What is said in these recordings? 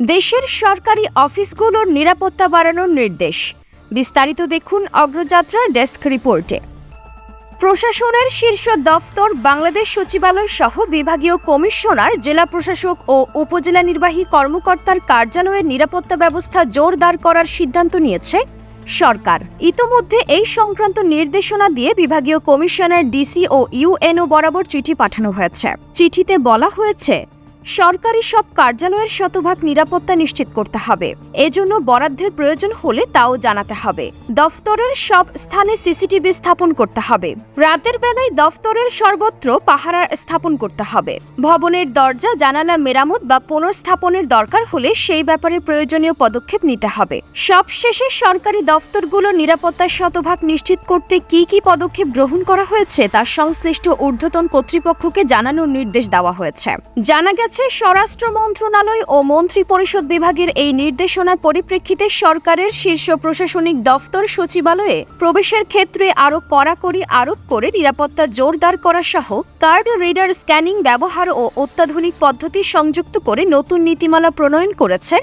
দেশের সরকারি অফিসগুলোর নিরাপত্তা বাড়ানোর নির্দেশ। বিস্তারিত দেখুন অগ্রযাত্রা ডেস্ক রিপোর্টে। প্রশাসনের শীর্ষ দফতর বাংলাদেশ সচিবালয় সহ বিভাগীয় কমিশনার, জেলা প্রশাসক ও উপজেলা নির্বাহী কর্মকর্তার কার্যালয়ের নিরাপত্তা ব্যবস্থা জোরদার করার সিদ্ধান্ত নিয়েছে সরকার। ইতোমধ্যে এই সংক্রান্ত নির্দেশনা দিয়ে বিভাগীয় কমিশনার, ডিসি ও ইউএনও বরাবর চিঠি পাঠানো হয়েছে। চিঠিতে বলা হয়েছে সরকারি সব কার্যালয়ের শতভাগ নিরাপত্তা নিশ্চিত করতে হবে। এজন্য বরাদ্দের প্রয়োজন হলে তাও জানাতে হবে। দফতরের সব স্থানে সিসিটিভি স্থাপন করতে হবে। রাতের বেলায় দফতরের সর্বত্র পাহারা স্থাপন করতে হবে। ভবনের দরজা জানালা মেরামত বা পুনর্স্থাপনের দরকার হলে সেই ব্যাপারে প্রয়োজনীয় পদক্ষেপ নিতে হবে। সবশেষে সরকারি দফতরগুলো নিরাপত্তার শতভাগ নিশ্চিত করতে কি কি পদক্ষেপ গ্রহণ করা হয়েছে তা সংশ্লিষ্ট ঊর্ধ্বতন কর্তৃপক্ষকে জানানোর নির্দেশ দেওয়া হয়েছে। জানা গেছে স্বরাষ্ট্র মন্ত্রণালয় ও মন্ত্রী পরিষদ বিভাগের এই নির্দেশনার পরিপ্রেক্ষিতে সরকারের শীর্ষ প্রশাসনিক দফতর সচিবালয়ে প্রবেশের ক্ষেত্রে আরও কড়াকড়ি আরোপ করে নিরাপত্তা জোরদার করা সহ কার্ড রিডার স্ক্যানিং ব্যবহার ও অত্যাধুনিক পদ্ধতি সংযুক্ত করে নতুন নীতিমালা প্রণয়ন করেছে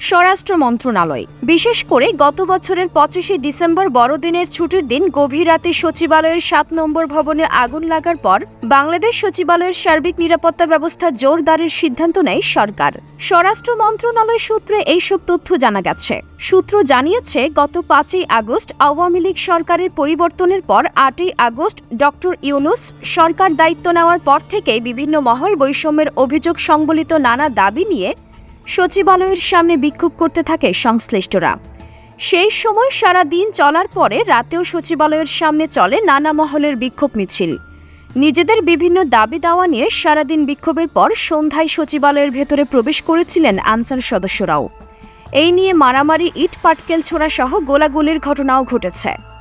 স্বরাষ্ট্র মন্ত্রণালয়। বিশেষ করে গত বছরের পঁচিশে ডিসেম্বর বড়দিনের ছুটির দিন গভীর রাতে সচিবালয়ের সাত নম্বর ভবনে আগুন লাগার পর বাংলাদেশ সচিবালয়ের সার্বিক নিরাপত্তা ব্যবস্থা জোরদারের সিদ্ধান্ত নেয় সরকার। স্বরাষ্ট্র মন্ত্রণালয় সূত্রে এইসব তথ্য জানা গেছে। সূত্র জানিয়েছে, গত পাঁচই আগস্ট আওয়ামী লীগ সরকারের পরিবর্তনের পর আটই আগস্ট ডক্টর ইউনুস সরকার দায়িত্ব নেওয়ার পর থেকে বিভিন্ন মহল বৈষম্যের অভিযোগ সংবলিত নানা দাবি নিয়ে সচিবালয়ের সামনে বিক্ষোভ করতে থাকে সংশ্লিষ্টরা। সেই সময় সারা দিন চলার পরে রাতেও সচিবালয়ের সামনে চলে নানা মহলের বিক্ষোভ মিছিল। নিজেদের বিভিন্ন দাবি দাওয়া নিয়ে সারাদিন বিক্ষোভের পর সন্ধ্যায় সচিবালয়ের ভেতরে প্রবেশ করেছিলেন আনসার সদস্যরাও। এই নিয়ে মারামারি ইট পাটকেল ছোড়া সহ গোলাগুলির ঘটনাও ঘটেছে।